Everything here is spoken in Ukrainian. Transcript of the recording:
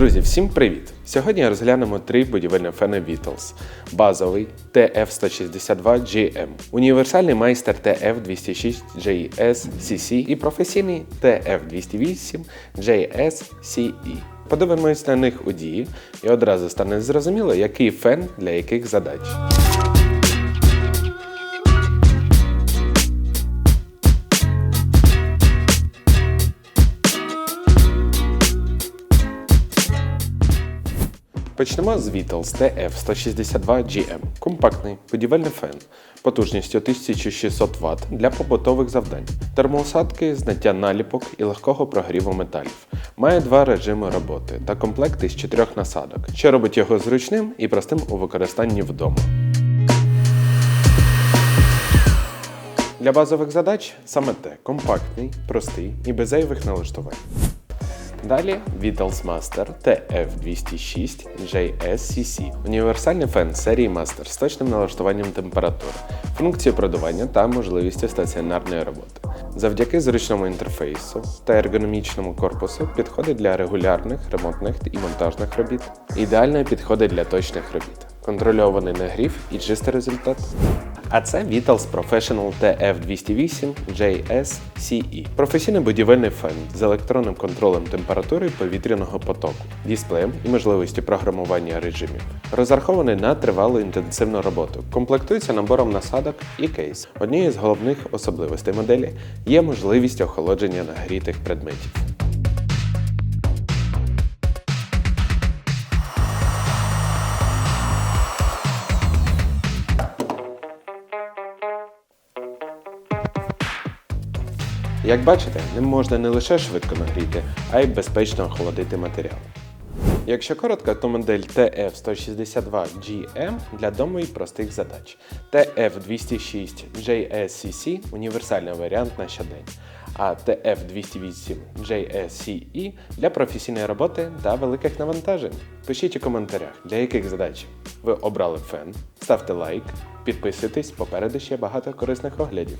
Друзі, всім привіт! Сьогодні розглянемо три будівельні фени Vitals: Базовий TF162GM, універсальний майстер TF206JS CC і професійний TF208JS CE. Подивимось на них у дії і одразу стане зрозуміло, який фен для яких задач. Почнемо з Vitals TF162GM. Компактний будівельний фен потужністю 1600 Вт для побутових завдань, термоусадки, зняття наліпок і легкого прогріву металів. Має два режими роботи та комплект із чотирьох насадок, що робить його зручним і простим у використанні вдома. Для базових задач саме те компактний, простий і без зайвих налаштувань. Далі Vitals Master TF206 JSCC універсальний фен серії Master з точним налаштуванням температури, функцією продування та можливістю стаціонарної роботи. Завдяки зручному інтерфейсу та ергономічному корпусу підходить для регулярних, ремонтних і монтажних робіт. Ідеально підходить для точних робіт. Контрольований нагрів і чистий результат. А це Vitals Professional TF208 JS CE. Професійний будівельний фен з електронним контролем температури повітряного потоку, дисплеєм і можливістю програмування режимів. Розрахований на тривалу інтенсивну роботу. Комплектується набором насадок і кейс. Однією з головних особливостей моделі є можливість охолодження нагрітих предметів. Як бачите, ним можна не лише швидко нагріти, а й безпечно охолодити матеріал. Якщо коротко, то модель TF162GM для дому і простих задач. TF206JSCC універсальний варіант на щодень, а TF208JSCE для професійної роботи та великих навантажень. Пишіть у коментарях, для яких задач ви обрали фен, ставте лайк, підписуйтесь, попереду ще багато корисних оглядів.